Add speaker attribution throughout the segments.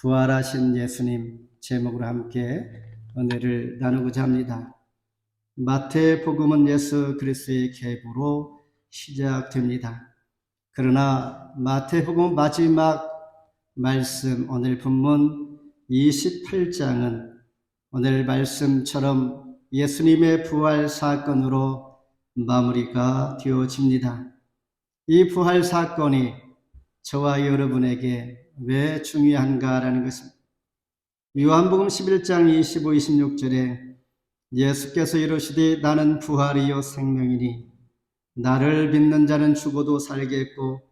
Speaker 1: 부활하신 예수님 제목으로 함께 은혜를 나누고자 합니다. 마태복음은 예수 그리스도의 계보로 시작됩니다. 그러나 마태복음 마지막 말씀 오늘 본문 28장은 오늘 말씀처럼 예수님의 부활 사건으로 마무리가 되어집니다. 이 부활 사건이 저와 여러분에게 왜 중요한가라는 것입니다. 요한복음 11장 25, 26절에 예수께서 이르시되 나는 부활이요 생명이니 나를 믿는 자는 죽어도 살겠고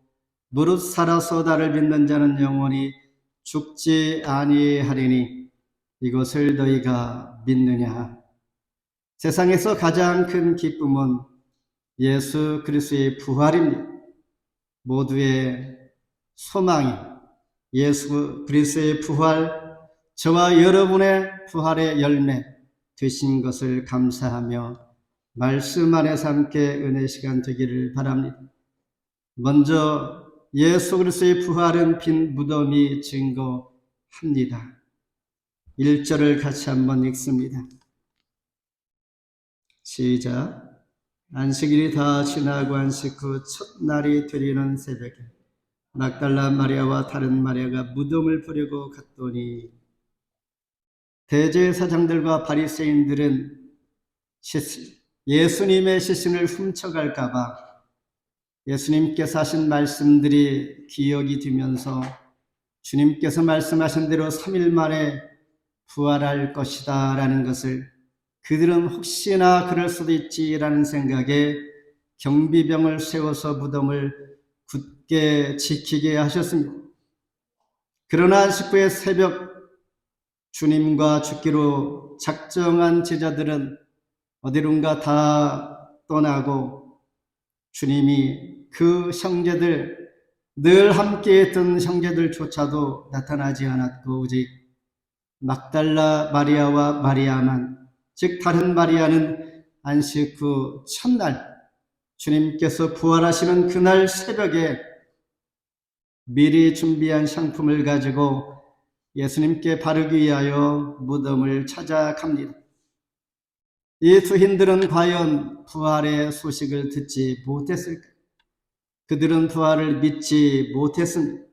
Speaker 1: 무릇 살아서 나를 믿는 자는 영원히 죽지 아니하리니 이것을 너희가 믿느냐 세상에서 가장 큰 기쁨은 예수 그리스도의 부활입니다. 모두의 소망이 예수 그리스도의 부활, 저와 여러분의 부활의 열매 되신 것을 감사하며 말씀 안에서 함께 은혜 시간 되기를 바랍니다. 먼저 예수 그리스도의 부활은 빈 무덤이 증거합니다. 1절을 같이 한번 읽습니다. 시작. 안식일이 다 지나고 안식 후 첫날이 되리는 새벽에 막달라 마리아와 다른 마리아가 무덤을 보려고 갔더니 대제사장들과 바리새인들은 예수님의 시신을 훔쳐갈까봐 예수님께서 하신 말씀들이 기억이 되면서 주님께서 말씀하신 대로 3일 만에 부활할 것이다 라는 것을 그들은 혹시나 그럴 수도 있지라는 생각에 경비병을 세워서 무덤을 굳게 지키게 하셨습니다. 그러나 안식구의 새벽 주님과 죽기로 작정한 제자들은 어디론가 다 떠나고 주님이 그 형제들 늘 함께 했던 형제들조차도 나타나지 않았고 오직 막달라 마리아와 마리아만 즉 다른 마리아는 안식 후 첫날 주님께서 부활하시는 그날 새벽에 미리 준비한 상품을 가지고 예수님께 바르기 위하여 무덤을 찾아갑니다. 이 두인들은 과연 부활의 소식을 듣지 못했을까? 그들은 부활을 믿지 못했습니다.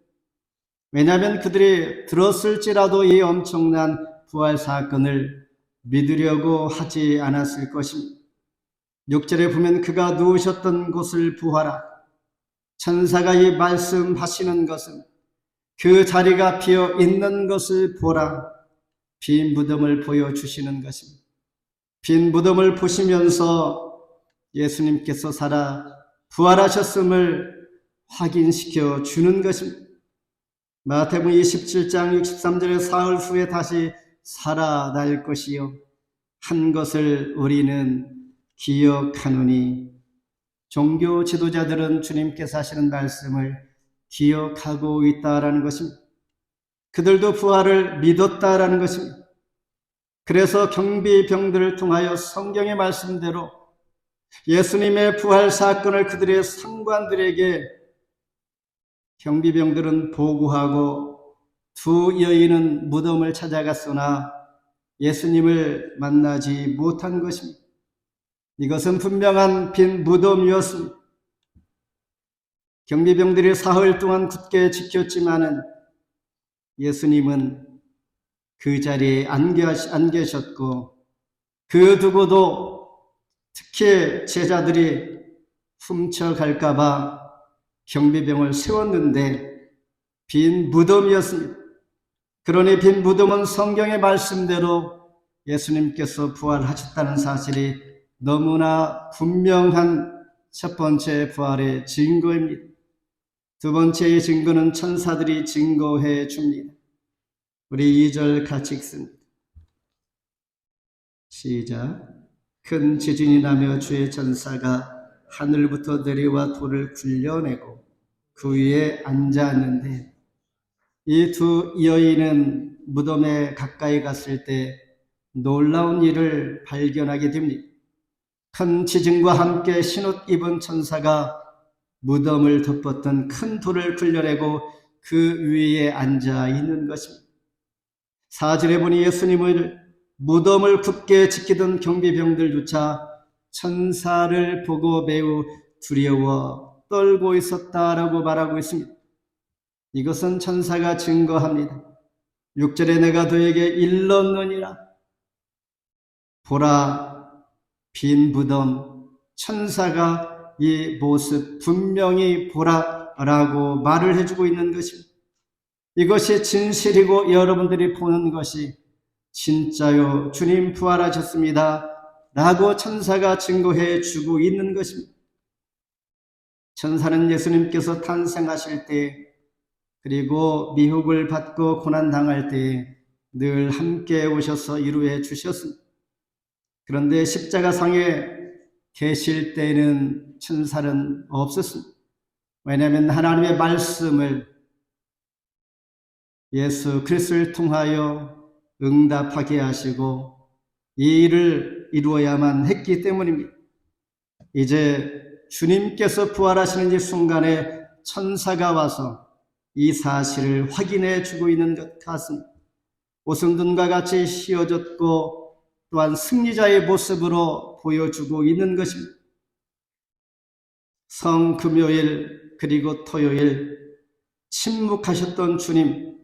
Speaker 1: 왜냐하면 그들이 들었을지라도 이 엄청난 부활 사건을 믿으려고 하지 않았을 것입니다. 6절에 보면 그가 누우셨던 곳을 부하라. 천사가 이 말씀하시는 것은 그 자리가 비어 있는 것을 보라. 빈 무덤을 보여주시는 것입니다. 빈 무덤을 보시면서 예수님께서 살아 부활하셨음을 확인시켜 주는 것입니다. 마태복음 27장 63절에 사흘 후에 다시 살아날 것이요. 한 것을 우리는 기억하노니 종교 지도자들은 주님께서 하시는 말씀을 기억하고 있다라는 것입니다. 그들도 부활을 믿었다라는 것입니다. 그래서 경비병들을 통하여 성경의 말씀대로 예수님의 부활 사건을 그들의 상관들에게 경비병들은 보고하고 두 여인은 무덤을 찾아갔으나 예수님을 만나지 못한 것입니다. 이것은 분명한 빈 무덤이었습니다. 경비병들이 사흘 동안 굳게 지켰지만은 예수님은 그 자리에 안 계셨고 그 두고도 특히 제자들이 훔쳐갈까봐 경비병을 세웠는데 빈 무덤이었습니다. 그러니 빈 무덤은 성경의 말씀대로 예수님께서 부활하셨다는 사실이 너무나 분명한 첫 번째 부활의 증거입니다. 두 번째의 증거는 천사들이 증거해 줍니다. 우리 2절 같이 읽습니다. 시작. 큰 지진이 나며 주의 전사가 하늘부터 내려와 돌을 굴려내고 그 위에 앉았는데 이 두 여인은 무덤에 가까이 갔을 때 놀라운 일을 발견하게 됩니다. 큰 지진과 함께 신옷 입은 천사가 무덤을 덮었던 큰 돌을 굴려내고 그 위에 앉아 있는 것입니다. 사절에 보니 예수님을 무덤을 굳게 지키던 경비병들조차 천사를 보고 매우 두려워 떨고 있었다라고 말하고 있습니다. 이것은 천사가 증거합니다. 6절에 내가 너에게 일렀느니라. 보라, 빈 무덤, 천사가 이 모습 분명히 보라라고 말을 해주고 있는 것입니다. 이것이 진실이고 여러분들이 보는 것이 진짜요. 주님 부활하셨습니다. 라고 천사가 증거해 주고 있는 것입니다. 천사는 예수님께서 탄생하실 때 그리고 미혹을 받고 고난당할 때 늘 함께 오셔서 이루해 주셨습니다. 그런데 십자가 상에 계실 때는 천사는 없었습니다. 왜냐하면 하나님의 말씀을 예수 그리스도를 통하여 응답하게 하시고 이 일을 이루어야만 했기 때문입니다. 이제 주님께서 부활하시는 이 순간에 천사가 와서 이 사실을 확인해 주고 있는 것 같습니다. 오승둔과 같이 씌워졌고 또한 승리자의 모습으로 보여주고 있는 것입니다. 성 금요일 그리고 토요일 침묵하셨던 주님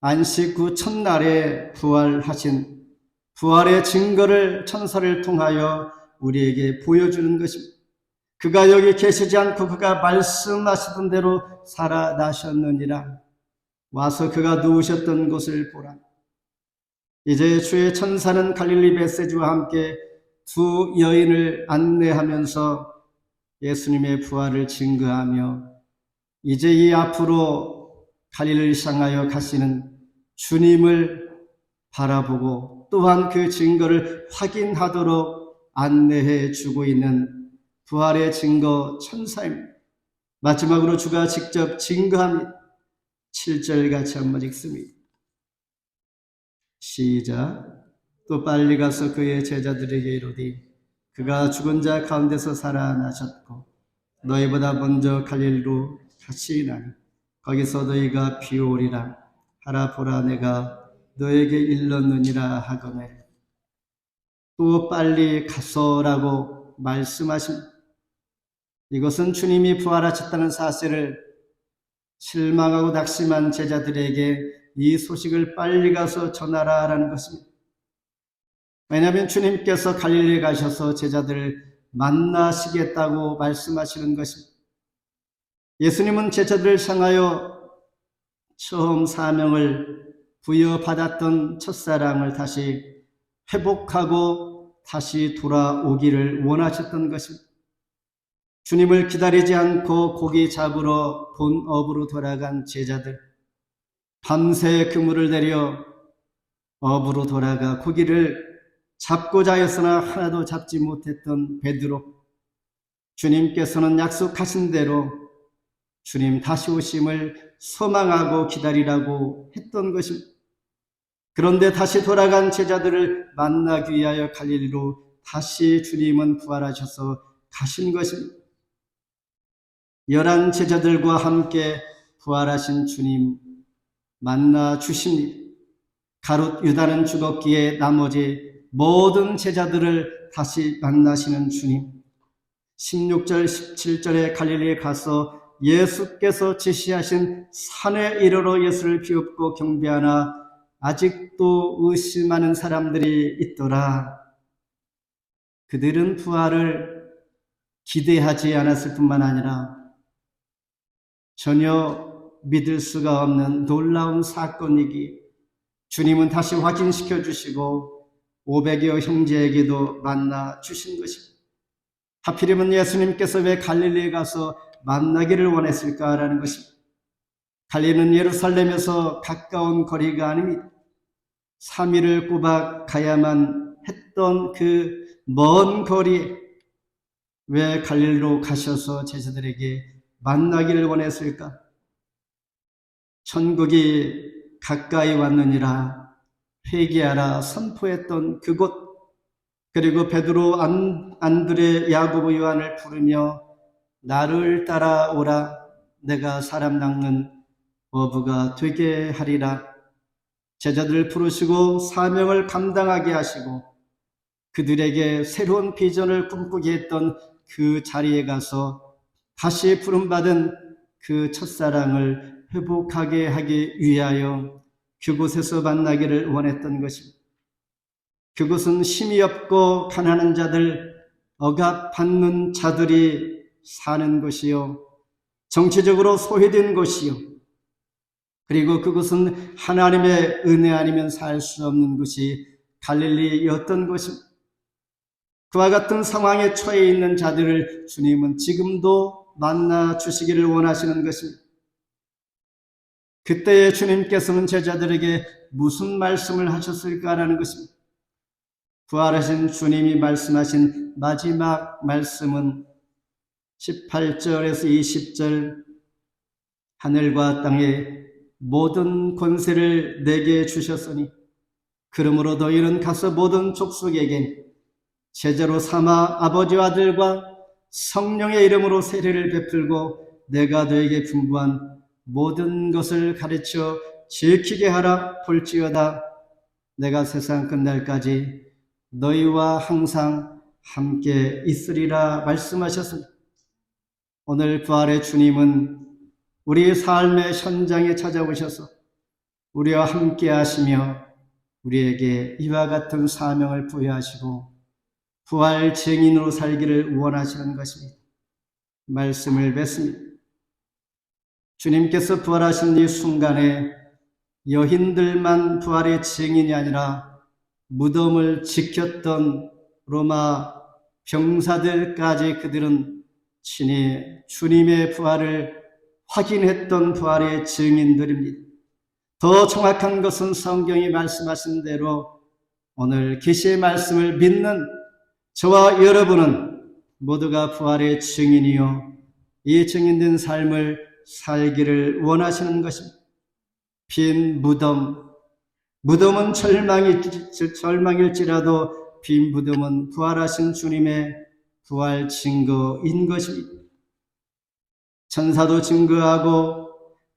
Speaker 1: 안식 후 첫날에 부활하신 부활의 증거를 천사를 통하여 우리에게 보여주는 것입니다. 그가 여기 계시지 않고 그가 말씀하시던 대로 살아나셨느니라. 와서 그가 누우셨던 곳을 보라. 이제 주의 천사는 갈릴리 베세주와 함께 두 여인을 안내하면서 예수님의 부활을 증거하며 이제 이 앞으로 갈릴리를 향하여 가시는 주님을 바라보고 또한 그 증거를 확인하도록 안내해 주고 있는 부활의 증거 천사입니다. 마지막으로 주가 직접 증거합니다. 7절 같이 한번 읽습니다. 시작. 또 빨리 가서 그의 제자들에게 이르되 그가 죽은 자 가운데서 살아나셨고 너희보다 먼저 갈릴리로 가시나니 거기서 너희가 비오리라 하라 보라 내가 너에게 일렀느니라 하거늘 또 빨리 가서라고 말씀하십니다. 이것은 주님이 부활하셨다는 사실을 실망하고 낙심한 제자들에게 이 소식을 빨리 가서 전하라라는 것입니다. 왜냐하면 주님께서 갈릴리에 가셔서 제자들을 만나시겠다고 말씀하시는 것입니다. 예수님은 제자들을 향하여 처음 사명을 부여받았던 첫사랑을 다시 회복하고 다시 돌아오기를 원하셨던 것입니다. 주님을 기다리지 않고 고기 잡으러 본업으로 돌아간 제자들, 밤새 그물을 내려 업으로 돌아가 고기를 잡고자 했으나 하나도 잡지 못했던 베드로, 주님께서는 약속하신 대로 주님 다시 오심을 소망하고 기다리라고 했던 것입니다. 그런데 다시 돌아간 제자들을 만나기 위하여 갈릴리로 다시 주님은 부활하셔서 가신 것입니다. 열한 제자들과 함께 부활하신 주님 만나 주십니다. 가롯 유다는 죽었기에 나머지 모든 제자들을 다시 만나시는 주님. 16절, 17절에 갈릴리에 가서 예수께서 제시하신 산에 이르러 예수를 비웃고 경배하나 아직도 의심하는 사람들이 있더라. 그들은 부활을 기대하지 않았을 뿐만 아니라 전혀 믿을 수가 없는 놀라운 사건이기 주님은 다시 확인시켜 주시고 500여 형제에게도 만나 주신 것입니다. 하필이면 예수님께서 왜 갈릴리에 가서 만나기를 원했을까라는 것입니다. 갈리는 예루살렘에서 가까운 거리가 아닙니다. 3일을 꼬박 가야만 했던 그 먼 거리에 왜 갈릴리로 가셔서 제자들에게 만나기를 원했을까? 천국이 가까이 왔느니라 회개하라 선포했던 그곳. 그리고 베드로 안, 안드레 야고보 요한을 부르며 나를 따라오라. 내가 사람 낚는 어부가 되게 하리라. 제자들을 부르시고 사명을 감당하게 하시고 그들에게 새로운 비전을 꿈꾸게 했던 그 자리에 가서 다시 부름받은 그 첫사랑을 회복하게 하기 위하여 그곳에서 만나기를 원했던 것입니다. 그곳은 힘이 없고 가난한 자들, 억압받는 자들이 사는 곳이요. 정치적으로 소외된 곳이요. 그리고 그곳은 하나님의 은혜 아니면 살 수 없는 곳이 갈릴리였던 곳입니다. 그와 같은 상황에 처해 있는 자들을 주님은 지금도 만나 주시기를 원하시는 것입니다. 그때에 주님께서는 제자들에게 무슨 말씀을 하셨을까라는 것입니다. 부활하신 주님이 말씀하신 마지막 말씀은 18절에서 20절 하늘과 땅의 모든 권세를 내게 주셨으니 그러므로 너희는 가서 모든 족속에게 제자로 삼아 아버지와 아들과 성령의 이름으로 세례를 베풀고 내가 너에게 분부한 모든 것을 가르쳐 지키게 하라 볼지어다 내가 세상 끝날까지 너희와 항상 함께 있으리라 말씀하셨습니다. 오늘 부활의 주님은 우리의 삶의 현장에 찾아오셔서 우리와 함께 하시며 우리에게 이와 같은 사명을 부여하시고 부활 증인으로 살기를 원하시는 것입니다. 말씀을 뵙습니다. 주님께서 부활하신 이 순간에 여인들만 부활의 증인이 아니라 무덤을 지켰던 로마 병사들까지 그들은 친히 주님의 부활을 확인했던 부활의 증인들입니다. 더 정확한 것은 성경이 말씀하신 대로 오늘 계시의 말씀을 믿는 저와 여러분은 모두가 부활의 증인이요. 이 증인된 삶을 살기를 원하시는 것입니다. 빈 무덤, 무덤은 절망이, 절망일지라도 빈 무덤은 부활하신 주님의 부활 증거인 것입니다. 천사도 증거하고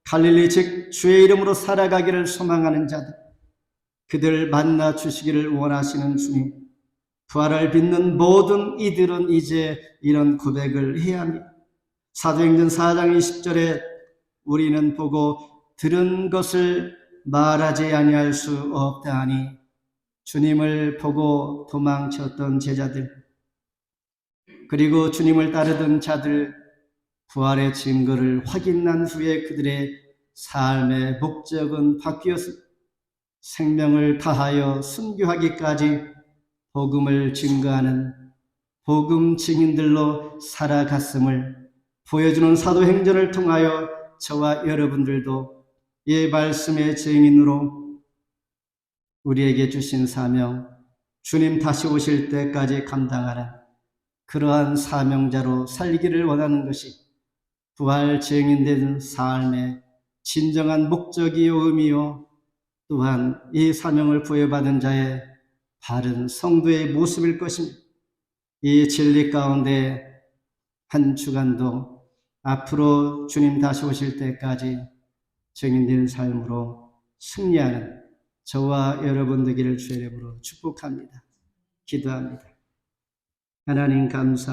Speaker 1: 갈릴리 즉 주의 이름으로 살아가기를 소망하는 자들, 그들 만나 주시기를 원하시는 주님, 부활을 믿는 모든 이들은 이제 이런 고백을 해야 합니다. 사도행전 4장 20절에 우리는 보고 들은 것을 말하지 아니할 수 없다 하니 주님을 보고 도망쳤던 제자들 그리고 주님을 따르던 자들 부활의 증거를 확인한 후에 그들의 삶의 목적은 바뀌었습니다. 생명을 다하여 순교하기까지 복음을 증거하는 복음 증인들로 살아갔음을 보여주는 사도행전을 통하여 저와 여러분들도 이 말씀의 증인으로 우리에게 주신 사명, 주님 다시 오실 때까지 감당하는 그러한 사명자로 살기를 원하는 것이 부활 증인된 삶의 진정한 목적이요 의미요 또한 이 사명을 부여받은 자의 바른 성도의 모습일 것입니다. 이 진리 가운데 한 주간도 앞으로 주님 다시 오실 때까지 증인된 삶으로 승리하는 저와 여러분 되기를 주의 이름으로 축복합니다. 기도합니다. 하나님 감사합니다.